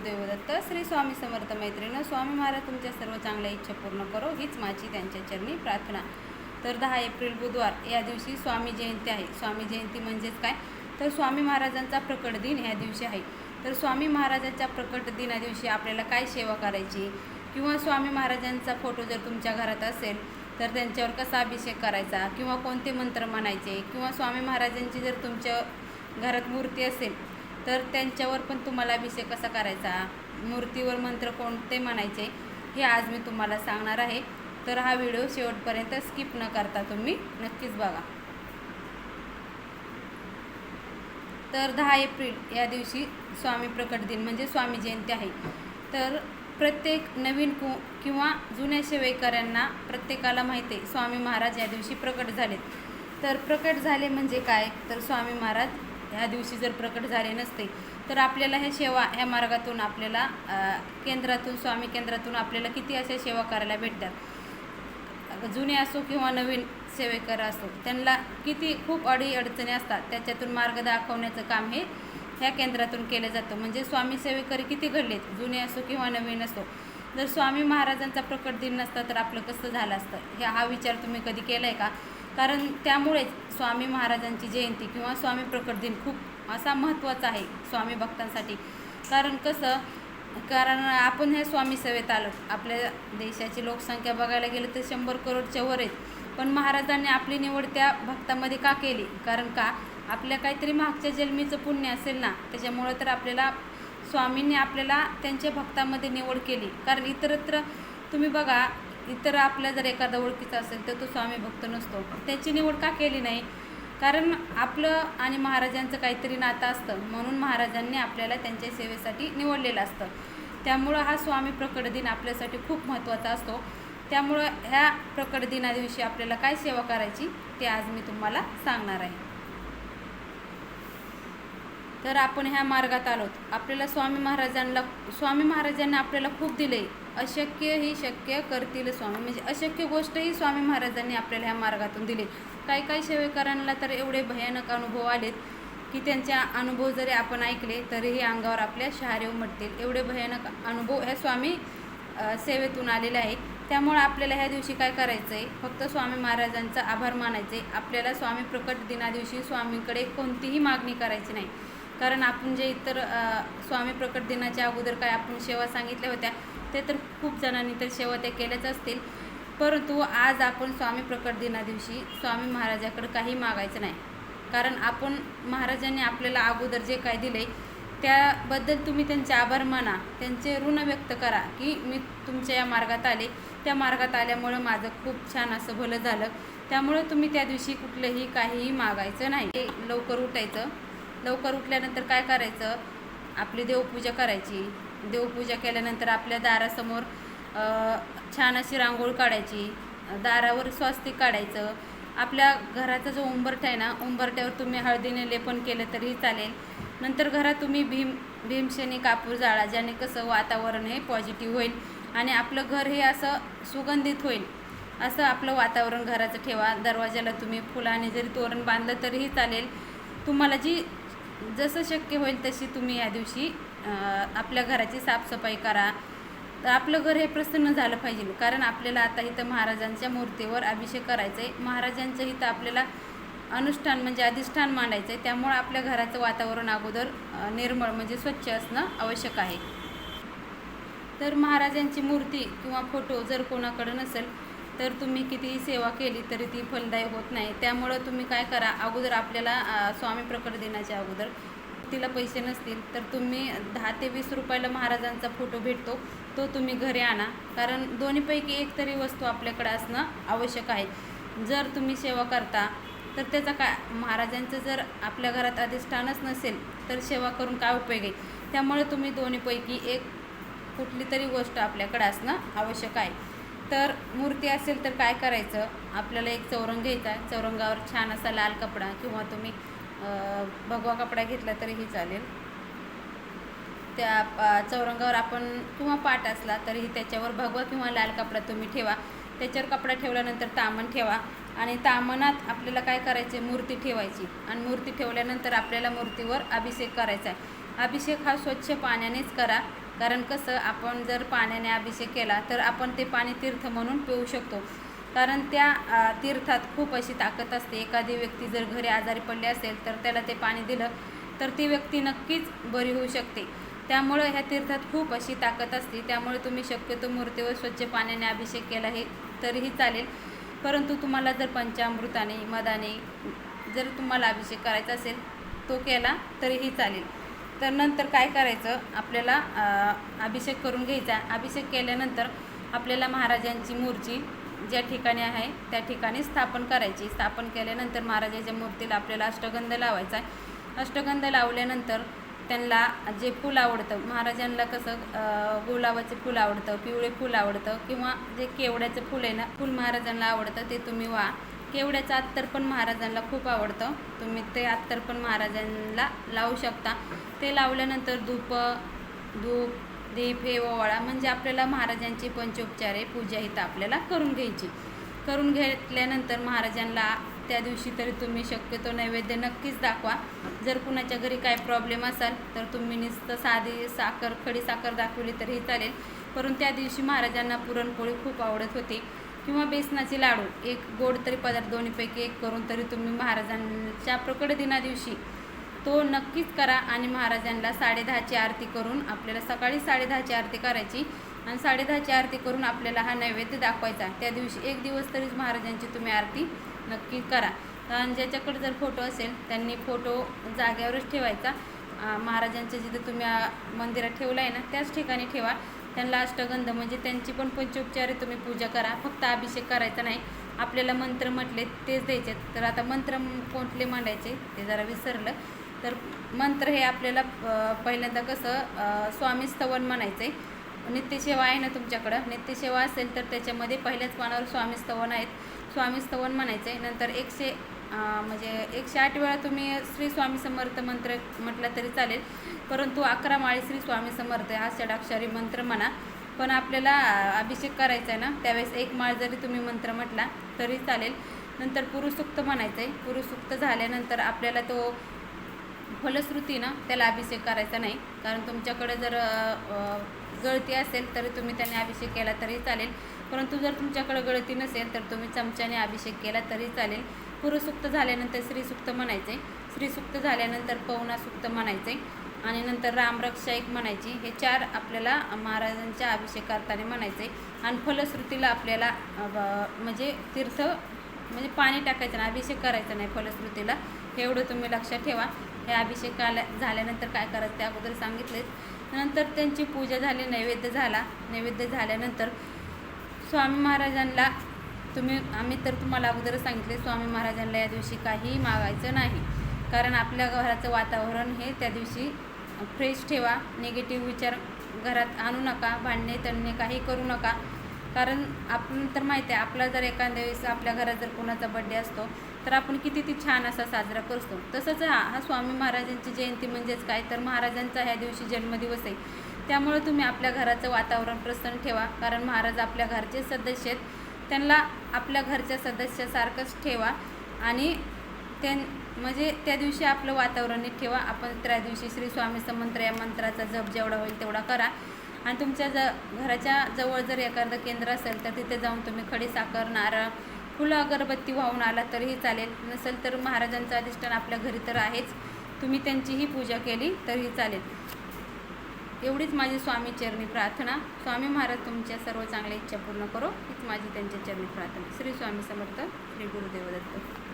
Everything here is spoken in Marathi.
गुरुदेव दत्त श्री स्वामी समर्थ मैत्रीण स्वामी महाराज तुमच्या सर्व चांगल्या इच्छा पूर्ण करो हीच माझी त्यांच्या चरणी प्रार्थना. तर दहा एप्रिल बुधवार या दिवशी स्वामी जयंती आहे. स्वामी जयंती म्हणजेच काय? तर स्वामी महाराजांचा प्रकट दिन ह्या दिवशी आहे. तर स्वामी महाराजांच्या प्रकट दिना दिवशी आपल्याला काय सेवा करायची? किंवा स्वामी महाराजांचा फोटो जर तुमच्या घरात असेल तर त्यांच्यावर कसा अभिषेक करायचा? किंवा कोणते मंत्र म्हणायचे? किंवा स्वामी महाराजांची जर तुमच्या घरात मूर्ती असेल तर त्यांच्यावर पण तुम्हाला अभिषेक कसा करायचा? मूर्तीवर मंत्र कोणते म्हणायचे? हे आज मी तुम्हाला सांगणार आहे. तर हा व्हिडिओ शेवटपर्यंत स्किप न करता तुम्ही नक्कीच बघा. तर दहा एप्रिल या दिवशी स्वामी प्रकट दिन म्हणजे स्वामी जयंती आहे. तर प्रत्येक नवीन कु किंवा जुन्या सेवेकऱ्यांना प्रत्येकाला माहिती आहे स्वामी महाराज या दिवशी प्रकट झालेत. तर प्रकट झाले म्हणजे काय? तर स्वामी महाराज ह्या दिवशी जर प्रकट झाले नसते तर आपल्याला ह्या सेवा ह्या मार्गातून आपल्याला केंद्रातून स्वामी केंद्रातून आपल्याला किती अशा सेवा करायला भेटतात? जुने असो किंवा नवीन सेवेकर असो त्यांना किती खूप अडी अडचणी असतात. त्याच्यातून मार्ग दाखवण्याचं काम हे ह्या केंद्रातून केलं जातं. म्हणजे स्वामी सेवेकरी किती घडलेत? जुने असो किंवा नवीन असो. जर स्वामी महाराजांचा प्रकट दिन नसता तर आपलं कसं झालं असतं? हे हा विचार तुम्ही कधी केला आहे का? कारण त्यामुळेच स्वामी महाराजांची जयंती किंवा स्वामी प्रकट दिन खूप असा महत्त्वाचा आहे स्वामी भक्तांसाठी. कारण कसं कारण आपण ह्या स्वामी सेवेत आलो आपल्या देशाची लोकसंख्या बघायला गेलं तर शंभर करोडच्या वर आहेत. पण महाराजांनी आपली निवड त्या भक्तामध्ये का केली? कारण का? आपल्या काहीतरी मागच्या जन्मीचं पुण्य असेल ना त्याच्यामुळं तर आपल्याला स्वामींनी आपल्याला त्यांच्या भक्तामध्ये निवड केली. कारण इतरत्र तुम्ही बघा इतर आपल्या जर एखादा ओळखीचा असेल तर तो स्वामी भक्त नसतो. त्याची निवड का केली नाही? कारण आपलं आणि महाराजांचं काहीतरी नातं असतं. म्हणून महाराजांनी आपल्याला त्यांच्या सेवेसाठी निवडलेलं असतं. त्यामुळं हा स्वामी प्रकट दिन आपल्यासाठी खूप महत्त्वाचा असतो. त्यामुळं ह्या प्रकट दिनादिवशी आपल्याला काय सेवा करायची ते आज मी तुम्हाला सांगणार आहे. तर आपण ह्या मार्गात आलोत. आपल्याला स्वामी महाराजांना स्वामी महाराजांनी आपल्याला खूप दिले. अशक्य ही शक्य करतील स्वामी. म्हणजे अशक्य गोष्टही स्वामी महाराजांनी आपल्याला ह्या मार्गातून दिली. काही काही सेवेकरांना तर एवढे भयानक अनुभव आलेत की त्यांच्या अनुभव जरी आपण ऐकले तरीही अंगावर आपल्या शहारे उमटतील एवढे भयानक अनुभव ह्या स्वामी सेवेतून आलेले आहेत. त्यामुळं आपल्याला ह्या दिवशी काय करायचं आहे फक्त स्वामी महाराजांचा आभार मानायचे आपल्याला स्वामी प्रकट दिना दिवशी स्वामींकडे कोणतीही मागणी करायची नाही. कारण आपण जे इतर स्वामी प्रकट दिनाच्या अगोदर काय आपण सेवा सांगितल्या होत्या ते तर खूप जणांनी तर सेवा त्या केल्याच असतील. परंतु आज आपण स्वामी प्रकट दिना दिवशी स्वामी महाराजाकडे काही मागायचं नाही. कारण आपण महाराजांनी आपल्याला अगोदर जे काय दिले त्याबद्दल तुम्ही त्यांचे आभार माना. त्यांचे ऋण व्यक्त करा की मी तुमच्या या मार्गात आले. त्या मार्गात आल्यामुळं माझं खूप छान असं भलं झालं. त्यामुळं तुम्ही त्या दिवशी कुठलंही काहीही मागायचं नाही. लवकर उठायचं. लवकर उठल्यानंतर काय करायचं? आपली देवपूजा करायची. देवपूजा केल्यानंतर आपल्या दारासमोर छान अशी रांगोळी काढायची. दारावर स्वास्तिक काढायचं. आपल्या घराचा जो उंबरठा आहे ना उंबरठ्यावर तुम्ही हळदीने लेपन केलं तरीही चालेल. नंतर घरात तुम्ही भीम भीमशेनी कापूर जाळा ज्याने कसं वातावरण हे पॉझिटिव्ह होईल आणि आपलं घर हे असं सुगंधित होईल. असं आपलं वातावरण घराचं ठेवा. दरवाजाला तुम्ही फुलाने जरी तोरण बांधलं तरीही चालेल. तुम्हाला जी जसं शक्य होईल तशी तुम्ही या दिवशी आपल्या घराची साफसफाई करा. तर आपलं घर हे प्रसन्न झालं पाहिजे. कारण आपल्याला आता इथं महाराजांच्या मूर्तीवर अभिषेक करायचा आहे महाराजांचं इथं आपल्याला अनुष्ठान म्हणजे अधिष्ठान मांडायचं आहे त्यामुळं आपल्या घराचं वातावरण अगोदर निर्मळ म्हणजे स्वच्छ असणं आवश्यक आहे. तर महाराजांची मूर्ती किंवा फोटो जर कोणाकडं नसेल तर तुम्ही कितीही सेवा केली तरी ती फलदायी होत नाही. त्यामुळं तुम्ही काय करा अगोदर आपल्याला स्वामी प्रकट दिनाच्या अगोदर तिला पैसे नसतील तर तुम्ही दहा ते वीस रुपयाला महाराजांचा फोटो भेटतो तो तुम्ही घरी आणा. कारण दोन्हीपैकी एक तरी वस्तू आपल्याकडे असणं आवश्यक आहे. जर तुम्ही सेवा करता तर त्याचा काय महाराजांचं जर आपल्या घरात अधिष्ठानच नसेल तर सेवा करून काय उपयोग आहे? त्यामुळे तुम्ही दोन्हीपैकी एक कुठली तरी गोष्ट आपल्याकडे असणं आवश्यक आहे. तर मूर्ती असेल तर काय करायचं? आपल्याला एक चौरंग घ्यायचा चौरंगावर छान असा लाल कपडा किंवा तुम्ही भगवा कपडा घेतला तरीही चालेल. त्या चौरंगावर आपण किंवा पाट असला तरीही त्याच्यावर भगवा किंवा लाल कपडा तुम्ही ठेवा. त्याच्यावर कपडा ठेवल्यानंतर तामण ठेवा. आणि तामणात आपल्याला काय करायचे मूर्ती ठेवायची. आणि मूर्ती ठेवल्यानंतर आपल्याला मूर्तीवर अभिषेक करायचा आहे. अभिषेक हा स्वच्छ पाण्यानेच करा. कारण कसं आपण जर पाण्याने अभिषेक केला तर आपण ते पाणी तीर्थ म्हणून पिऊ शकतो. कारण त्या तीर्थात खूप अशी ताकद असते. एखादी व्यक्ती जर घरी आजारी पडली असेल तर त्याला ते पाणी दिलं तर ती व्यक्ती नक्कीच बरी होऊ शकते. त्यामुळं ह्या तीर्थात खूप अशी ताकद असते. त्यामुळे तुम्ही शक्यतो मूर्तीवर स्वच्छ पाण्याने अभिषेक केला हे तरीही चालेल. परंतु तुम्हाला जर पंचामृताने मदाने जर तुम्हाला अभिषेक करायचा असेल तो केला तरीही चालेल. तर नंतर काय करायचं? आपल्याला अभिषेक करून घ्यायचा अभिषेक केल्यानंतर आपल्याला महाराजांची मूर्ती ज्या ठिकाणी आहे त्या ठिकाणी स्थापन करायची. स्थापन केल्यानंतर महाराजाच्या मूर्तीला आपल्याला अष्टगंध लावायचा आहे. अष्टगंध लावल्यानंतर त्यांना जे फूल आवडतं महाराजांना कसं गुलाबाचे फूल आवडतं पिवळे फूल आवडतं किंवा जे केवड्याचं फूल आहे ना फूल महाराजांना आवडतं ते तुम्ही वा. केवड्याचं अत्तर पण महाराजांना खूप आवडतं. तुम्ही ते अत्तर पण महाराजांना लावू शकता. ते लावल्यानंतर धूप धूप दीप हे ओवाळा. म्हणजे आपल्याला महाराजांची पंचोपचारे पूजा इथं आपल्याला करून घ्यायची. करून घेतल्यानंतर महाराजांना त्या दिवशी तरी तुम्ही शक्यतो नैवेद्य नक्कीच दाखवा. जर कुणाच्या घरी काय प्रॉब्लेम असाल तर तुम्ही नुसतं साधी साखर खडी साखर दाखवली तरीही चालेल. परंतु त्या दिवशी महाराजांना पुरणपोळी खूप आवडत होती. किंवा बेसनाचे लाडू एक गोड तरी पदार्थ दोन्हीपैकी एक करून तरी तुम्ही महाराजांच्या प्रकट दिना दिवशी तो नक्कीच करा आणि महाराजांना साडेदहाची आरती करून आपल्याला सकाळी साडेदहाची आरती करायची आणि साडेदहाची आरती करून आपल्याला हा नैवेद्य दाखवायचा. त्या दिवशी एक दिवस तरीच महाराजांची तुम्ही आरती नक्की करा. आणि ज्याच्याकडे जर फोटो असेल त्यांनी फोटो जाग्यावरच ठेवायचा. महाराजांच्या जिथे तुम्ही मंदिरात ठेवलं आहे ना त्याच ठिकाणी ठेवा. त्यांना अष्टगंध म्हणजे त्यांची पण पंचोपचारे तुम्ही पूजा करा. फक्त अभिषेक करायचा नाही. आपल्याला मंत्र म्हटले तेच द्यायचे. तर आता मंत्र कोणते मांडायचे ते जरा विसरलं. तर मंत्र हे आपल्याला पहिल्यांदा कसं स्वामी स्तवन म्हणायचं आहे नित्यसेवा आहे ना तुमच्याकडं. नित्यसेवा असेल तर त्याच्यामध्ये पहिल्याच पानावर स्वामी स्तवन आहेत. स्वामी स्तवन म्हणायचं आहे नंतर एकशे म्हणजे एकशे आठ वेळा तुम्ही श्री स्वामी समर्थ मंत्र म्हटलं तरी चालेल. परंतु अकरा माळी श्री स्वामी समर्थ हा षडाक्षरी मंत्र म्हणा. पण आपल्याला अभिषेक करायचा आहे ना त्यावेळेस एक माळ जरी तुम्ही मंत्र म्हटला तरी चालेल. नंतर पुरुषसुक्त म्हणायचं आहे पुरुषसुक्त झाल्यानंतर आपल्याला तो फलश्रुती ना त्याला अभिषेक करायचा नाही. कारण तुमच्याकडे जर गळती असेल तरी तुम्ही त्याने अभिषेक केला तरी चालेल. परंतु जर तुमच्याकडे गळती नसेल तर तुम्ही चमच्याने अभिषेक केला तरी चालेल. पुरुसुक्त झाल्यानंतर श्रीसुक्त म्हणायचे. श्रीसुक्त झाल्यानंतर पवनासुक्त म्हणायचे. आणि नंतर रामरक्षा एक म्हणायची. हे चार आपल्याला महाराजांच्या अभिषेक करताना म्हणायचे. आणि फलश्रुतीला आपल्याला ब- म्हणजे तीर्थ म्हणजे पाणी टाकायचं नाही अभिषेक करायचा नाही फलश्रुतीला. हे एवढं तुम्ही लक्षात ठेवा. हे अभिषेक आल्या झाल्यानंतर काय करायचं त्या अगोदर सांगितले नंतर त्यांची पूजा झाली नैवेद्य झाला. नैवेद्य झाल्यानंतर स्वामी महाराजांना तुम्ही आम्ही तर तुम्हाला अगोदर सांगितले स्वामी महाराजांना या दिवशी काही मागायचं नाही. कारण आपल्या घराचं वातावरण हे त्या दिवशी फ्रेश ठेवा निगेटिव्ह विचार घरात आणू नका भांडणे तणणे काही करू नका. कारण आपण तर माहिती आहे आपला जर एखाद्या वेळेस आपल्या घरात जर कोणाचा बड्डे असतो तर आपण किती ती छान असा साजरा करतो. तसंच हा हा स्वामी महाराजांची जयंती म्हणजेच काय? तर महाराजांचा ह्या दिवशी जन्मदिवस आहे. त्यामुळे तुम्ही आपल्या घराचं वातावरण प्रसन्न ठेवा. कारण महाराज आपल्या घरचे सदस्य आहेत. त्यांना आपल्या घरच्या सदस्यासारखंच ठेवा आणि त्यां म्हणजे त्या दिवशी आपलं वातावरण ठेवा. आपण त्या दिवशी श्री स्वामी समंत्र या मंत्राचा जप जेवढा होईल तेवढा करा. आणि तुमच्या ज घराच्या जवळ जर एखादं केंद्र असेल तर तिथे जाऊन तुम्ही खडी साखर नारळ फुलं अगरबत्ती वाहून आला तरीही चालेल. नसेल तर महाराजांचं अधिष्ठान आपल्या घरी तर आहेच. तुम्ही त्यांचीही पूजा केली तरीही चालेल. एवढीच माझी स्वामी चरणी प्रार्थना. स्वामी महाराज तुमच्या सर्व चांगल्या इच्छा पूर्ण करो. हीच माझी त्यांच्या चरणी प्रार्थना. श्री स्वामी समर्थ श्री गुरुदेव दत्त.